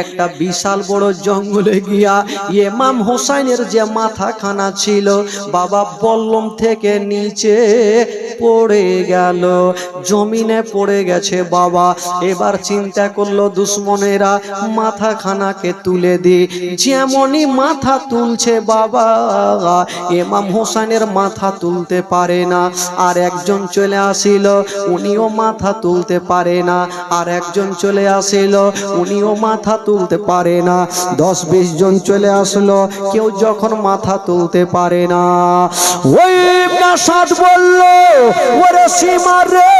একটা বিশাল বড় জঙ্গলে গিয়া ইমাম হোসাইনের যে মাথাখানা ছিল, বাবা বল্লম থেকে নিচে পড়ে গেল, জমিনে পড়ে গেছে বাবা। এবার চিন্তা করল, দুশ্মনেরা মাথাখানাকে তুলে দি যেমনই মাথা তুলছে বাবা, ইমাম হোসেনের মাথা তুলতে পারে না। আর একজন চলে আসিল, উনিও মাথা তুলতে পারে না। আর একজন চলে আসিল, উনিও মাথা তুলতে পারে না। দশ বিশ জন চলে আসলো, কেউ যখন মাথা তুলতে পারে না। ওই প্রাসাদ বলল, ওরে সীমা রে,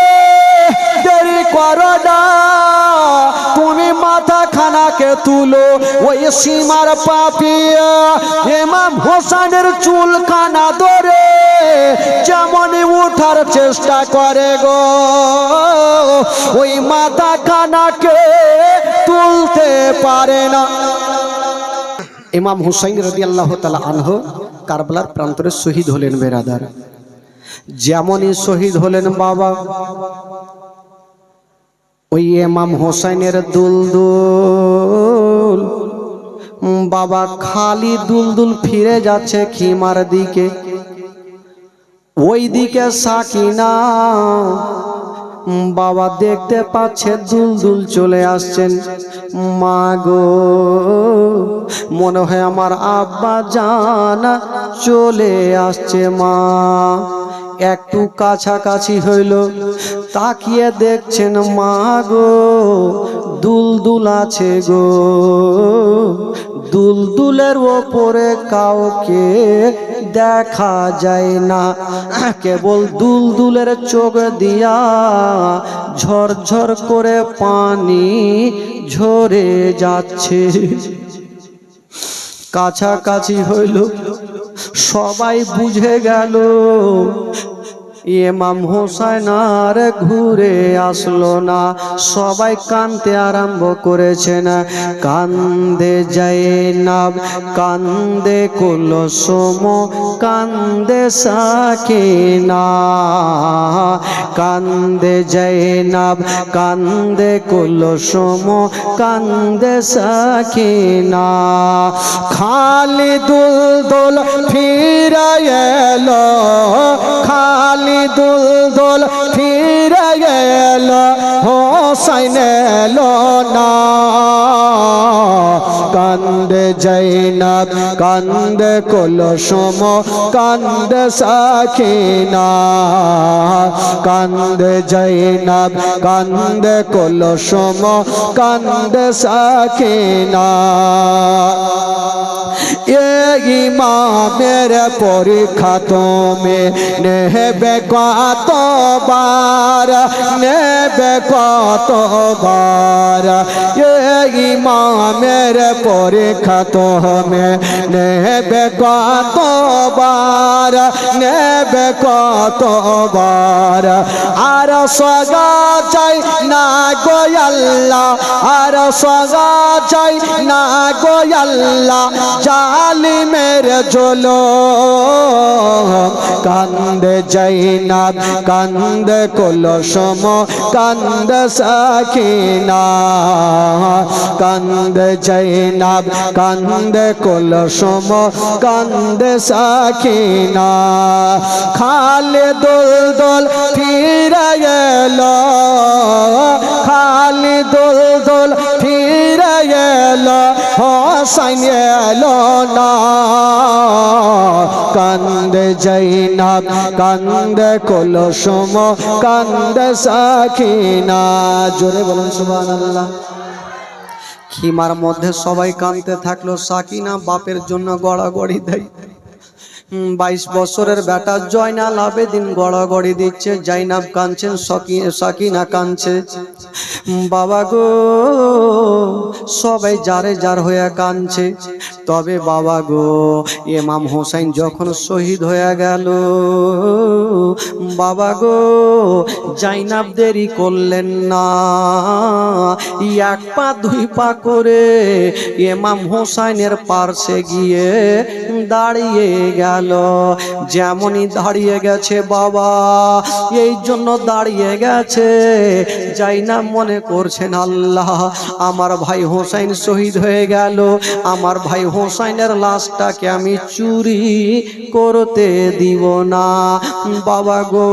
দেরি করো না। তুমি মাথা খানাকে তুলো। ওই সীমার পাপিয়া ইমাম হোসেনের চুল কানা ধরে যেমনই উঠার চেষ্টা করে গো ওই মাথা খানাকে তুলতে পারে না। ইমাম হুসাইন রদি আল্লাহ তালা আনহ কারবালার প্রান্তরে শহীদ হলেন বেরাদার। যেমনই শহীদ হলেন বাবা ওই ইমাম হোসাইনের উম, বাবা খালি দুলদুল ফিরে যাচ্ছে খিমার দিকে। ওই দিকে সাকিনা, বাবা দেখতে পাচ্ছে দুলদুল চলে আসছেন। মা গো, মনে হয় আমার আব্বা জানা চলে আসছে মা। একটু কাছাকাছি হইল তাকিয়ে দেখছেন মা গো দুলদুল আছে গো। দুলদুলের ওপরে কাউকে দেখা যায় না। কেবল দুলদুলের চোখ দিয়া ঝরঝর করে পানি ঝরে যাচ্ছে। কাছাকাছি হইল, সবাই বুঝে গেল ইমাম হোসাইন আর ঘুরে আসলো না। সবাই কানতে আরম্ভ করেছেন। কান্দে জয়নাব, কান্দে কুল কুলসুম, কান্দে সাকিনা। কান্দে জয়নাব, কান্দে কুল কুলসুম, কান্দে সাকিনা। খালি দুল দোল ফিরে এলো খালি দুল দোল জৈনব কান্দে কুলসুম, কান্দে সাকিনা কান্দে জৈনব কান্দে কুলসুম, কান্দে সাকিনা এ ইমামের পরীক্ষা তুমি নেবে কতবার? নেবে কতবার? এ ইমামের পরীক্ষা তুমি নেবে কতবার নেবে কতবার। আর সগা চাই না গোয়াল্লা আর সগা চাই না গোয়াল্লা জালিমের জলো কান্দে জৈনাব, কান্দে কলসম, কান্দে সাকিনা। কান্দে জৈনাব কান্দে কলসম, কান্দে সাকিনা। খালে দোল দোল ফিরে গেল খালি দোল দোল ফিরে গেল হোসাইন এলো না। কান্দে জৈনাব, কান্দে কলসম, কান্দে সাকিনা। জোরে বলুন সুবহানাল্লাহ। খিমার মধ্যে সবাই কাঁদতে থাকল, সাকিনা বাপের জন্য গড়াগড়ি দেয়। বাইশ বছরের বেটা জয়নাল আবেদিন গড়াগড়ি দিচ্ছে, জাইনাব কাঁদছেন, সকি- সাকিনা কাঁদছে। বাবা গো, সবাই যারে যার হয়ে কাঁদছে। তবে বাবা গো এমাম হোসাইন যখন শহীদ হয়ে গেল, বাবা গো, জাইনাব দেরি করলেন না। এক পা, দুই পা করে এমাম হোসাইনের পার্শ্বে গিয়ে দাঁড়িয়ে গেল। যেমনই দাঁড়িয়ে গেছে বাবা, এই জন্য দাঁড়িয়ে গেছে। যাই না মনে করছেন, আল্লাহ, আমার ভাই হোসাইন শহীদ হয়ে গেল, আমার ভাই হোসাইনের লাশটাকে আমি চুরি করতে দিব না। বাবা গো,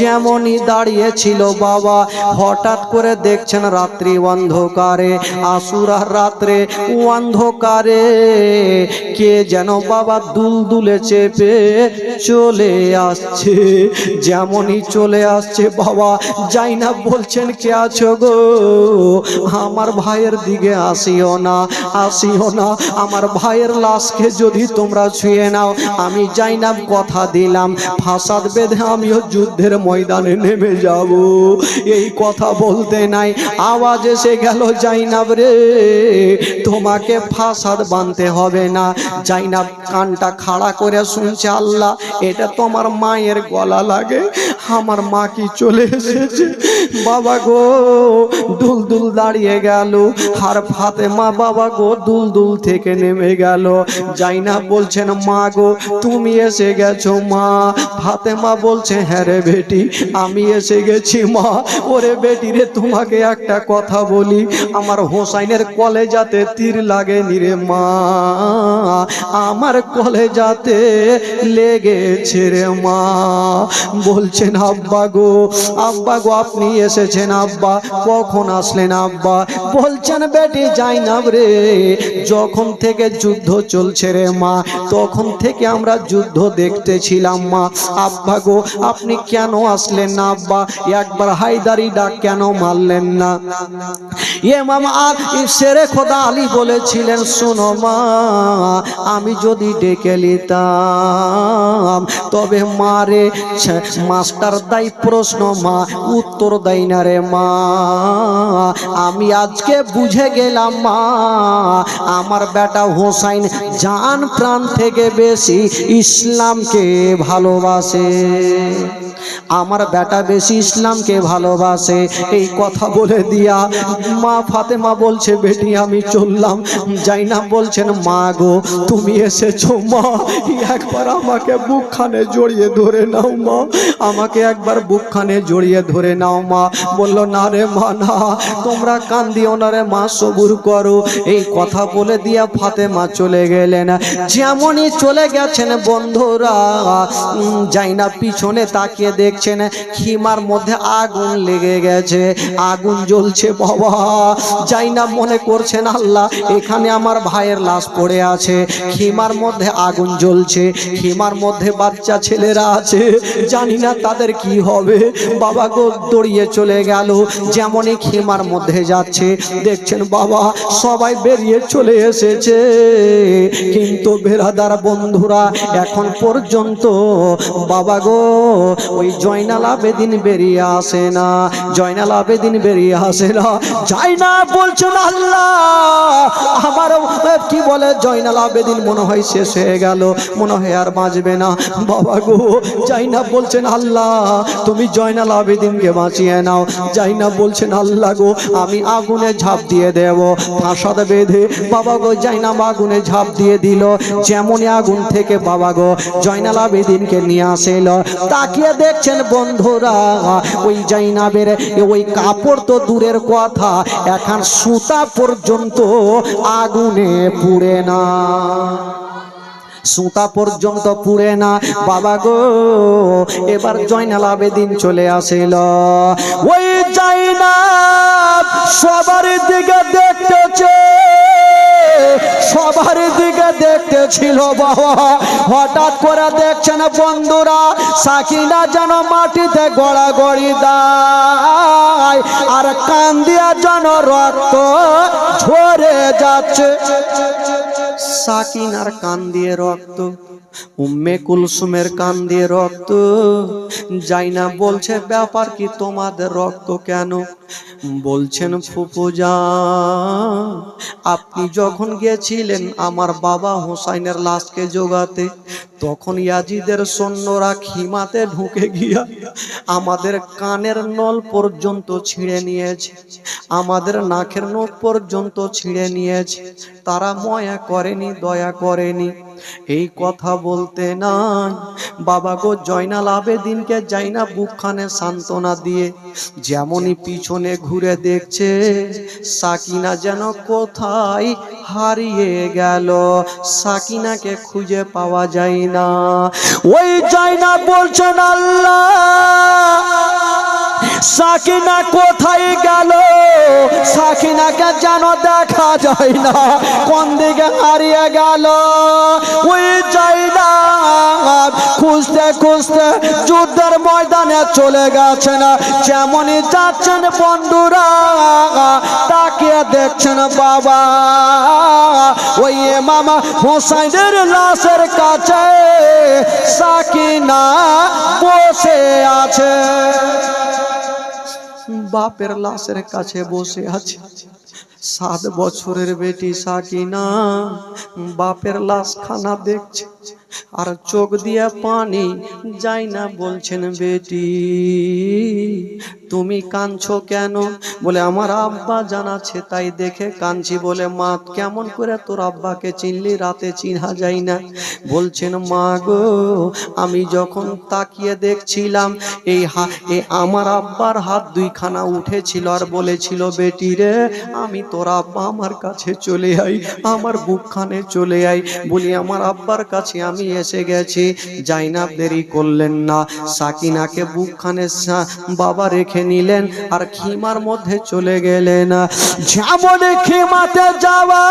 যেমনই দাঁড়িয়েছিল বাবা, হঠাৎ করে দেখছেন রাত্রি অন্ধকারে আসুরার রাত্রে অন্ধকারে। কে যেন বাবা দুল দুলে চেপে চলে আসছে, যেমনই চলে আসছে বাবা, যাই না বলছেন কে আছো গো? আমার ভাইয়ের দিকে আসিও না আসিও না আমার ভাইয়ের লাশকে যদি তোমরা ছুঁয়ে নাও, আমি যাই না কথা দিলাম। ফাসাদ বেঁধে আমিও যুদ্ধের ময়দানে নেমে যাব। এই কথা বলতে নাই, আওয়াজ এসে গেল জাইনাব রে, তোমাকে ফাসাদ বানতে হবে না। জাইনাব কানটা খাড়া করে শুনছে, আল্লাহ, এটা তোমার মায়ের গলা লাগে, আমার মা কি চলে এসেছে? বাবা গো দুল দুল দাঁড়িয়ে গেল। আর ফাতেমা বাবা গো দুল দুল থেকে নেমে গেল। জাইনা বলছেন, মা গো, তুমি এসে গেছো, মা। ফাতেমা বলছে হ্যাঁ রে বেটি, আমি এসে গেছি, মা। ওরে বেটি রে, তোমাকে একটা কথা বলি, আমার হোসাইনের কলেজাতে তীর লাগেনি রে, মা। আমার কলেজাতে লেগেছে রে, মা। বলছেন, আব্বা গো আব্বা গো, আপনি এসেছেন, আব্বা। কখন আসলেন, আব্বা? বলছেন, বেটি, যাই না রে, যখন থেকে যুদ্ধ চলছে রে মা। তখন থেকে আমরা যুদ্ধ দেখতেছিলাম মা। আব্বা গো, আপনি কেন আসলেন না আব্বা? একবার হায়দারি ডাক কেন মারলেন না? এ মামা, আর শেরে খোদা আলী বলেছিলেন, শোনো মা, আমি যদি ডেকে নিতাম, তবে মারে মাস্টার দাই প্রশ্ন মা, উত্তর দেয় না রে মা। আমি আজকে বুঝে গেলাম মা, আমার বেটা হোসাইন জান প্রাণ থেকে বেশি ইসলামকে ভালোবাসে। আমার বেটা বেশি ইসলামকে ভালোবাসে। এই কথা বলে দিয়া মা ফাতেমা বলছে, বেটি, আমি চললাম। যাই না বলছেন, মা গো, তুমি এসেছ, মা। একবার আমাকে বুকখানে জড়িয়ে ধরে নাও, মা। আমাকে একবার বুকখানে জড়িয়ে ধরে নাও, মা। বলল, না রে, মা, না। তোমরা কান্দিও না রে, মা, সবুর করো। এই কথা বলে দিয়া ফাতেমা চলে গেলেন। যেমনই চলে গেছেন বন্ধুরা যাই না পিছনে তাকিয়ে দেখছেন খিমার মধ্যে আগুন লেগে গেছে, আগুন জ্বলছে বাবা। যাই না মনে করছেন আল্লাহ, এখানে আমার ভাইয়ের লাশ পড়ে আছে। খিমার মধ্যে আগুন জ্বলছে, খিমার মধ্যে বাচ্চা ছেলেরা আছে। জানি না তাদের কি হবে। বাবা গো দড়িয়ে চলে গেল, যেমনই খিমার মধ্যে যাচ্ছে। দেখছেন বাবা, সবাই বেরিয়ে চলে এসেছে। কিন্তু বেরাদার বন্ধুরা, এখন পর্যন্ত বাবা গো, ওই জয়নাল আবেদিন বেরিয়ে আসে না জয়নাল আবেদিন বেরিয়ে আসে না। যাই না বলছেন আল্লাহ আমার কি বলে জয়নাল আবেদিন মনে হয় শেষ হয়ে গেল, মনে হয় আর বাঁচবে না। বাবা গো না বলছেন আল্লাহ, তুমি জয়নাল আবেদিনকে বাঁচিয়ে নাও। না বলছেন আল্লাহ গো, আমি আগুনে ঝাঁপ দিয়ে দেব ফাঁসাদ বেঁধে। বাবা গো জাইনাব আগুনে ঝাঁপ দিয়ে দিল, যেমনই আগুন থেকে বাবা গো জয়নাল আবেদিনকে নিয়ে আসেল তাকিয়ে দেখছেন বন্ধুরা, ওই জাইনাবের ওই কাপড় তো দূরের কথা, এখন সুতা পর্যন্ত আগুনে পুড়ে না। সুতা পর্যন্ত পুড়ে না। বাবা গো, এবার জয়নাল আবেদিন চলে আসিল। ওই জয়নাব সবার দিকে দেখতেছে। সবার দিকে দেখতেছিল বাবা। হঠাৎ করে দেখছেন বন্ধুরা, সাকিনা যেন মাটিতে গড়াগড়ি দেয় আর কান দিয়া যেন রক্ত ঝরে যাচ্ছে। সাকিনার কান দিয়ে রক্ত, উম্মে কুলসুমের কান দিয়ে রক্ত। যাই না বলছে, ব্যাপার কি তোমাদের রক্ত কেন? বলছেন ফুপুজা আপনি যখন গিয়েছিলেন আমার বাবা হোসাইনের লাশকে জোগাতে, তখন ইয়াজিদের সৈন্যরা খিমাতে ঢুকে গিয়া আমাদের কানের নল পর্যন্ত ছিঁড়ে নিয়েছে, আমাদের নাকের নখ পর্যন্ত ছিঁড়ে নিয়েছে। তারা ময়া করেনি, দয়া করেনি। এই কথা বলতে নাই। বাবা গো, জয়নাল আবেদিনকে যাই না বুকখানে সান্ত্বনা দিয়ে, যেমনই পিছনে ঘুরে দেখছে, সাকিনা যেন কোথায় হারিয়ে গেল। সাকিনাকে খুঁজে পাওয়া যায় না। ওই জয়না বলছেন আল্লাহ। সাকিনা কোথায় গেল? সাকিনাকে যেন দেখা যায় না, কোন দিকে হারিয়ে গেল? ওই যাই না খুঁজতে খুঁজতে যুদ্ধের ময়দানে চলে গেছেন যেমনই যাচ্ছেন বন্ধুরা, তাকিয়ে দেখছেন বাবা। ওই মামা হোসাইনের লাশের কাছে সাকিনা বসে আছে। বাপের লাশের কাছে বসে আছে। সাত বছরের বেটি সাকিনা বাপের লাশ খানা দেখছে। আর চোখ দিয়ে পানি যাই না, বলছেন বেটি। তুমি কাঁদছো কেন? বলে, আমার আব্বা জানাচ্ছে তাই দেখে কাঁদছি। বলে, মা, কেমন করে তোর আব্বাকে চিনলি? রাতে চিনহা যায় না। বলছেন, মা গো, আমি যখন তাকিয়ে দেখছিলাম, এই হা, এ আমার আব্বার হাত দুইখানা উঠেছিল আর বলেছিল, বেটি রে, আমি তোর আব্বা আমার কাছে চলে আই, আমার বুকখানে চলে আই। বলি, আমার আব্বার কাছে আমি এসে গেছি, জাইনাব দেরি করলেন না। সাকিনাকে বুকখানে বাবা রেখে নিলেন আর খিমার মধ্যে চলে গেলেন। যেমন খিমাতে যাওয়া।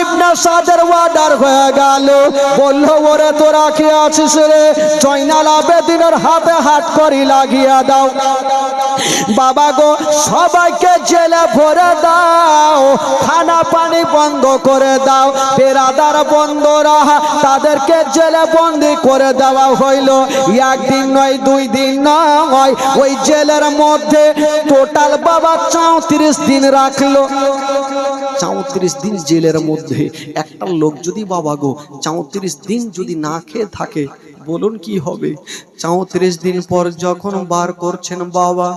ইবনা সাদের ওয়ার্ডার হয়ে গেল। বলল, ওরে, তোরা কি আছিস রে? জয়নাল আবেদিনের হাতে হাত করি লাগিয়ে দাও। বাবা গো, সবাইকে জেলে ভরে দাও। খানা পানি বন্ধ করে দাও। বেরাদার বন্ধরা তাদেরকে জেলে বন্দি করে দেওয়া হইল। একদিন নয়, দুই দিন নয়, ওই জেলের মধ্যে টোটাল বাবা চৌত্রিশ দিন রাখল। চৌত্রিশ দিন জেলের মধ্যে। একটা লোক যদি বাবা গো, চৌত্রিশ দিন যদি না খেয়ে থাকে বলুন কি হবে? চৌত্রিশ দিন পর যখন বার করছেন বাবা,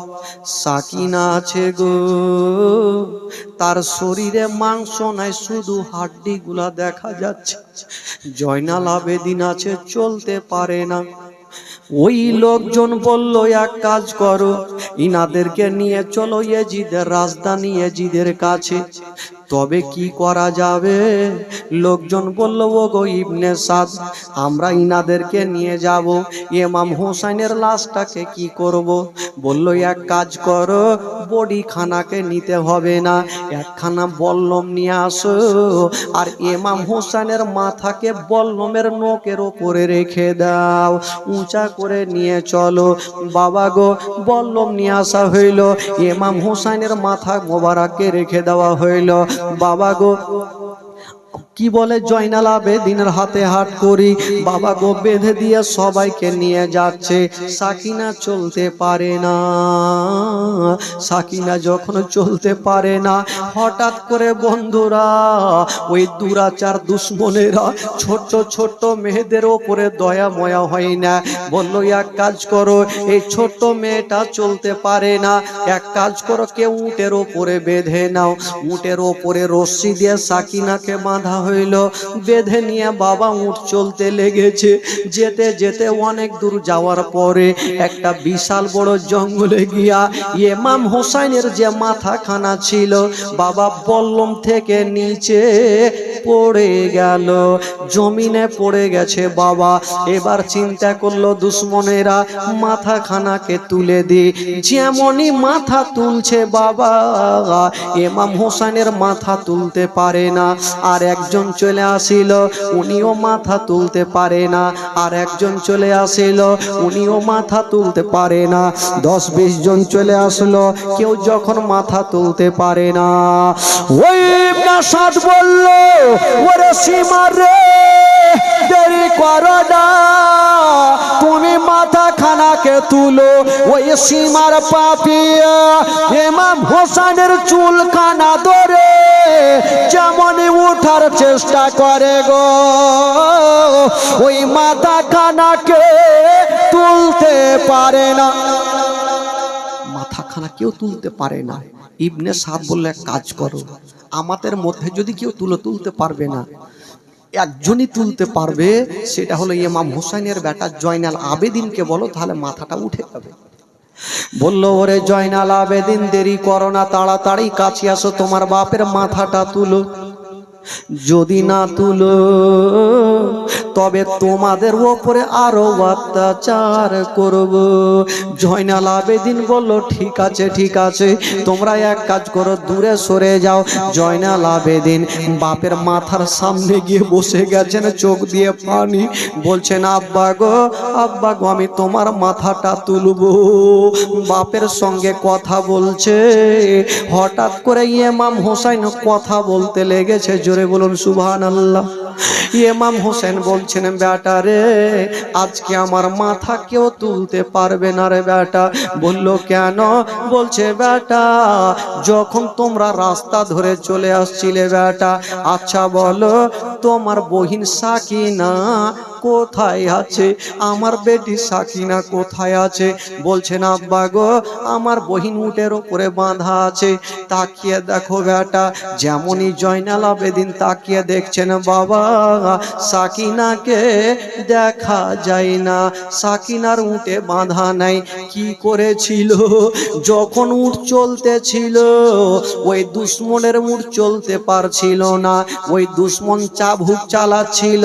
সাকিনা আছে গো। তার শরীরে মাংস নাই, শুধু হাড্ডি গুলা দেখা যাচ্ছে। জয়নাল আবেদিন আছে, চলতে পারে না। ওই লোকজন বলল, এক কাজ করো, ইনাদেরকে নিয়ে চলো, এজিদের রাজধানী এজিদের কাছে। তবে কি করা যাবে? লোকজন বলল ও গো ইবনে সাদ, আমরা ইনাদেরকে নিয়ে যাব। ইমাম হোসেনের লাশটাকে কি করব? বলল, এক কাজ করো, বডিখানাকে নিতে হবে না। একখানা বল্লম নিয়ে আসো। আর ইমাম হোসেনের মাথাকে বল্লমের নোকের ওপরে রেখে দাও। উঁচা করে নিয়ে চলো। বাবা গো, বল্লম নিয়ে আসা হইল। ইমাম হোসেনের মাথা মোবারককে রেখে দেওয়া হইল। বাবা গো কি বলে জয়নাল আবেদিনের হাতে হাট করি? বাবা গো বেঁধে দিয়ে সবাইকে নিয়ে যাচ্ছে। সাকিনা চলতে পারে না। সাকিনা যখন চলতে পারে না, হঠাৎ করে বন্ধুরা, ওই দুরাচার দুশ্মনেরা ছোট্ট ছোট্ট মেয়েদের ওপরে দয়া ময়া হয় না। বলল, এক কাজ করো, এই ছোট্ট মেয়েটা চলতে পারে না। এক কাজ করো, কেউ উটের ওপরে বেঁধে নাও। উটের ওপরে রশ্মি দিয়ে সাকিনাকে বাঁধা হইল, বেঁধে নিয়ে বাবা উঠ চলতে লেগেছে। যেতে যেতে অনেক দূর যাওয়ার পরে একটা বিশাল বড় জঙ্গলে গিয়া ইমাম হোসাইনের যে মাথাখানা ছিল, বাবা বল্লম থেকে নিচে পড়ে গেল। জমিনে পড়ে গেছে বাবা। এবার চিন্তা করল, দুশ্মনেরা মাথাখানাকে তুলে দি। যেমনই মাথা তুলছে বাবা এমাম হোসেনের মাথা তুলতে পারে না। আর একজন চলে আসিল, উনিও মাথা তুলতে পারে না। আর একজন চলে আসিল, উনিও মাথা তুলতে পারে না। দশ বিশ জন চলে আসলো, কেউ যখন মাথা তুলতে পারে না। ওই সাদ বলল, ওরে সীমা রে, দেরি করো তুমি মাথা খানাকে তুলো। ওই সীমার পাপিয়া এমাম হোসেনের চুল কানা ধরে যেমনই উঠার চেষ্টা করে গো, ওই মাথা খানাকে তুলতে পারে না। মাথাখানা কেউ তুলতে পারে না। ইবনে সাদ বললে কাজ করো, আমাদের মধ্যে যদি কেউ তুলে, তুলতে পারবে না। একজনই তুলতে পারবে, সেটা হলো ইমাম হুসাইনের বেটা জয়নাল আবেদিনকে বলো, তাহলে মাথাটা উঠে যাবে। বলল, ওরে জয়নাল আবেদিন দেরি করো না, তাড়াতাড়ি কাছে আসো, তোমার বাপের মাথাটা তুলো। যদি না তুলো তবে তোমাদের ওপরে আরও অত্যাচার করব। জয়নাল আবেদিন বলল, ঠিক আছে ঠিক আছে, তোমরা এক কাজ করো, দূরে সরে যাও। জয়নাল আবেদিন বাপের মাথার সামনে গিয়ে বসে গেছেন, চোখ দিয়ে পানি বলছেন, আব্বা গো আব্বা গো, আমি তোমার মাথাটা তুলবো। বাপের সঙ্গে কথা বলছে। হঠাৎ করে ইমাম হোসাইন কথা বলতে লেগেছে। জোরে বলুন সুবহান আল্লাহ ইমাম হোসেন বলছেন, বেটা রে, আজকে আমার মাথা কেউ তুলতে পারবে না রে বেটা। বলল, কেন? বলছে, বেটা, যখন তোমরা রাস্তা ধরে চলে আসছিলে বেটা আচ্ছা বলো, তোমার বহিন সাকিনা কোথায় আছে? আমার বেটি সাকিনা কোথায় আছে? বলছেন, আব্বা গো, আমার বহিন উটের ওপরে বাঁধা আছে। তাকিয়ে দেখো বেটা, যেমনই জয়নাল আবেদিন তাকিয়ে দেখছেন, বাবা, সাকিনাকে দেখা যায় না। সাকিনার উটে বাঁধা নাই। কি করেছিল? যখন উট চলতেছিল, ওই দুশ্মনের উট চলতে পারছিল না। ওই দুশ্মন চাবুক চালাচ্ছিল।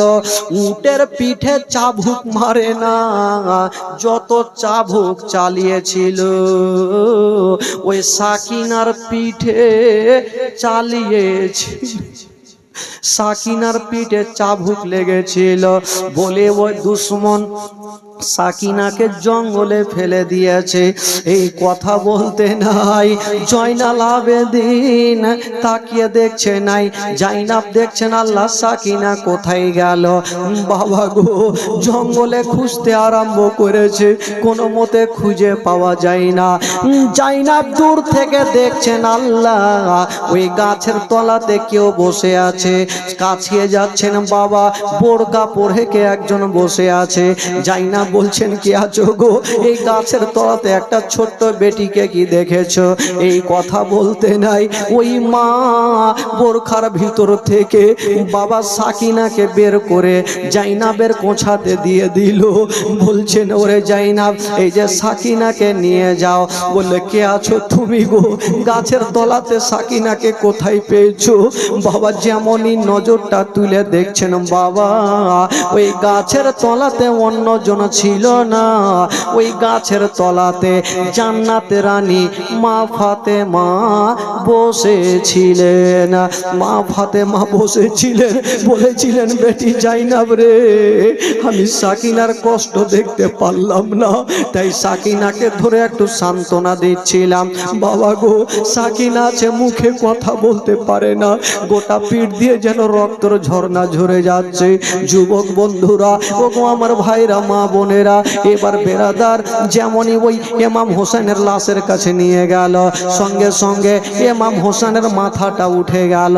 উটের পিঠে চাবুক মারে না, যত চাবুক চালিয়েছিল। ওই সাকিনার পিঠে চালিয়েছিল। সাকিনার পিঠে চাবুক লেগেছিল। বলে, ওই দুশ্মন সাকিনাকে জঙ্গলে ফেলে দিয়েছে। এই কথা বলতে নাই। জয়নাল আবেদিন তাকিয়ে দেখছে নাই। জাইনাব দেখছেন আল্লাহ সাকিনা কোথায় গেল? বাবা গো, জঙ্গলে খুঁজতে আরম্ভ করেছে। কোনো মতে খুঁজে পাওয়া যায় না। জাইনাব দূর থেকে দেখছেন আল্লাহ ওই গাছের তলাতে কেউ বসে আছে। কাছিয়ে যাচ্ছেন বাবা বোরকা পরে কে একজন বসে আছে। জাইনা বলছেন, কি আছো গো? এই গাছের তলাতে একটা ছোট্ট বেটিকে কি দেখেছ? এই কথা বলতে নাই। ওই মা বোরখার ভিতর থেকে বাবা সাকিনাকে বের করে জাইনাবের কোছাতে দিয়ে দিল। বলছেন, ওরে জাইনাব, এই যে সাকিনাকে নিয়ে যাও। বললে, কে আছো তুমি গো? গাছের তলাতে সাকিনাকে কোথায় পেয়েছ? বাবা যেমনই নজরটা তুলে দেখছেন, বাবা, ওই গাছের তলাতে অন্যজন ছিল না। ওই গাছের তলাতে জান্নাতে রানী মা ফাতে মা বসেছিলেন। মা ফাতেমা বসেছিলেন, বলেছিলেন, বেটি জাইনাব রে, আমি সাকিনার কষ্ট দেখতে পারলাম না। তাই সাকিনাকে ধরে একটু সান্ত্বনা দিচ্ছিলাম। বাবা গো, সাকিনা আছে, মুখে কথা বলতে পারে না। গোটা পিঠ দিয়ে যেন রক্তর ঝর্ণা ঝরে যাচ্ছে। যুবক বন্ধুরা ও গো আমার ভাইরা, মা বোনেরা, এবার বেরাদার যেমনই ওই এমাম হোসেনের লাশের কাছে নিয়ে গেল, সঙ্গে সঙ্গে এমাম হোসেনের মাথাটা উঠে গেল।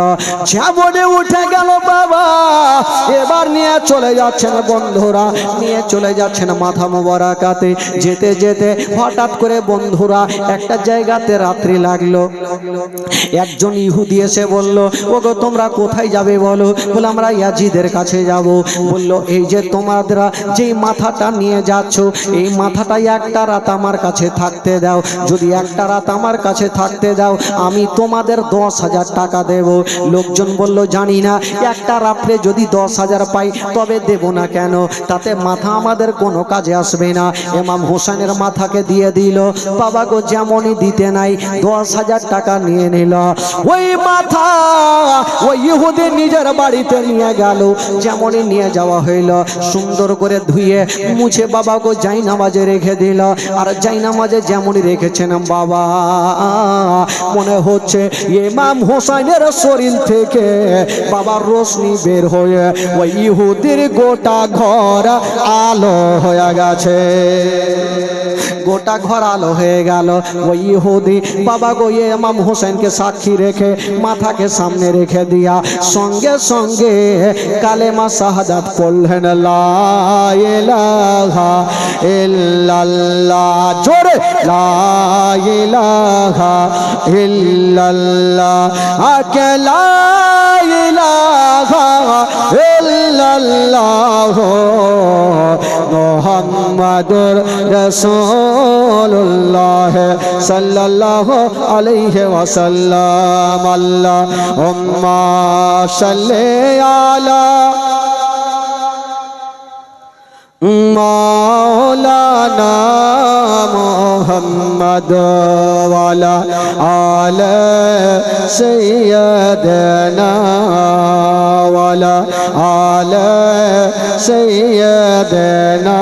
যেমনে উঠে গেল বাবা, এবার নিয়ে চলে যাচ্ছেন বন্ধুরা, নিয়ে চলে যাচ্ছেন মাথা মোবারকাতে। যেতে যেতে হঠাৎ করে বন্ধুরা একটা জায়গাতে রাত্রি লাগল। একজন ইহুদি এসে বলল, ওগো, তোমরা কোথায় যাবে বলো? বলে, আমরা ইয়াজিদের কাছে যাব। বলল, এই যে তোমরা যেই মাথাটা নিয়ে যাচ্ছ, এই মাথাটা একটা রাত আমার কাছে থাকতে দাও। যদি একটা রাত আমার কাছে থাকতে দাও, আমি তোমাদের দশ হাজার টাকা দেব। লোকজন বলল, জানি না, একটা রাত্রে যদি দশ হাজার পাই, তবে দেব না কেন? তাতে মাথা আমাদের কোনো কাজে আসবে না। এমাম হোসেনের মাথাকে দিয়ে দিল, বাবা গো, যেমনই দিতে নাই, দশ হাজার টাকা নিয়ে নিল। ওই মাথা ওই ইহুদি নিজের বাড়িতে নিয়ে গেল, যেমনই নিয়ে যাওয়া হইল। সুন্দর করে ধুয়ে মুছে বাবা গো যাই নামাজে রেখে দিল। আর যাই নামাজে যেমনই রেখেছেন বাবা। মনে হচ্ছে ইমাম হোসাইনের শরীর থেকে বাবার রোশনি বের হয়ে ওই ইহুদির গোটা ঘর আলো হয়ে গেছে। গোটা ঘর আলো হয়ে গেল। ওই ইহুদি বাবা গো ইমাম হোসেনকে সাক্ষী রেখে মাথাকে সামনে রেখে দিয়া সঙ্গে সঙ্গে কালেমা শাহাদাত পড়লেন, লা ইলাহা ইল্লাল্লাহ। জোরে, লা ইলাহা ইল্লাল্লাহ। আকলা ইলাহা ইল্লাল্লাহ। মোহাম্মদুর রাসূলুল্লাহ সাল্লাল্লাহু আলাইহি ওয়াসাল্লাম। আল্লাহুম্মা সাল্লি আলা مولانا محمد وعلى آل سيدنا وعلى آل سيدنا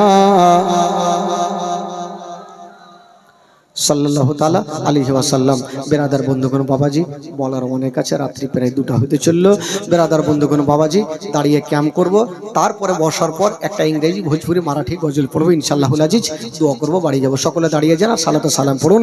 সাল্লাহ তালা আলী ওয়াসাল্লাম। বেরাদার বন্ধুগণ, বাবাজি, বলার অনেক কাছে রাত্রি প্রায় দুটা হতে চলল। বেরাদার বন্ধুগণ, বাবাজি, দাঁড়িয়ে ক্যাম্প করব। তারপরে বসার পর একটা ইংরেজি ভোজপুরি মারাঠি গজল পড়ব ইনশাল্লাহুল আজিজ। দোয়া করব, বাড়ি যাব। সকলে দাঁড়িয়ে যান সালাত সালাম পড়ুন।